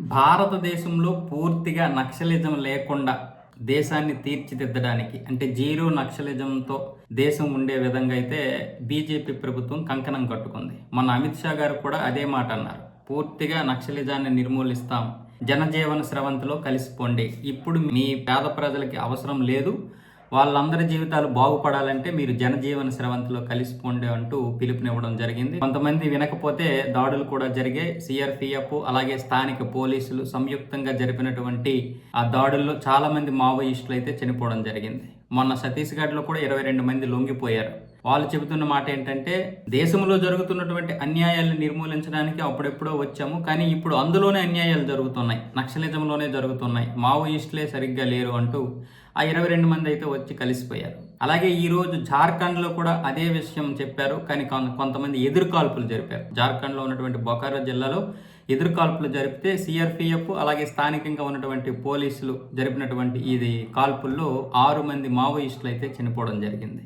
భారతదేశంలో పూర్తిగా నక్సలిజం లేకుండా దేశాన్ని తీర్చిదిద్దడానికి అంటే జీరో నక్సలిజంతో దేశం ఉండే విధంగా అయితే బీజేపీ ప్రభుత్వం కంకణం కట్టుకుంది. మన అమిత్ షా గారు కూడా అదే మాట అన్నారు. పూర్తిగా నక్సలిజాన్ని నిర్మూలిస్తాం. జనజీవన స్రవంతిలో కలిసిపోండి. ఇప్పుడు మీ పేద ప్రజలకి అవసరం లేదు. వాళ్ళందరి జీవితాలు బాగుపడాలంటే మీరు జనజీవన స్రవంతిలో కలిసిపోండి అంటూ పిలుపునివ్వడం జరిగింది. కొంతమంది వినకపోతే దాడులు కూడా జరిగాయి సిఆర్పిఎఫ్ అలాగే స్థానిక పోలీసులు సంయుక్తంగా జరిపినటువంటి ఆ దాడుల్లో చాలా మంది మావోయిస్టులు అయితే చనిపోవడం జరిగింది. మొన్న ఛత్తీస్గఢ్లో కూడా ఇరవై రెండు మంది లొంగిపోయారు. వాళ్ళు చెబుతున్న మాట ఏంటంటే దేశంలో జరుగుతున్నటువంటి అన్యాయాలను నిర్మూలించడానికి అప్పుడెప్పుడో వచ్చాము కానీ ఇప్పుడు అందులోనే అన్యాయాలు జరుగుతున్నాయి. నక్సలిజంలోనే జరుగుతున్నాయి. మావోయిస్టులే సరిగ్గా లేరు అంటూ ఆ ఇరవై రెండు మంది అయితే వచ్చి కలిసిపోయారు. అలాగే ఈరోజు జార్ఖండ్లో కూడా అదే విషయం చెప్పారు కానీ కొంతమంది ఎదురుకాల్పులు జరిపారు. జార్ఖండ్లో ఉన్నటువంటి బొకారో జిల్లాలో ఎదురుకాల్పులు జరిపితే సిఆర్పిఎఫ్ అలాగే స్థానికంగా ఉన్నటువంటి పోలీసులు జరిపినటువంటి ఇది కాల్పుల్లో ఆరు మంది మావోయిస్టులు అయితే చనిపోవడం జరిగింది.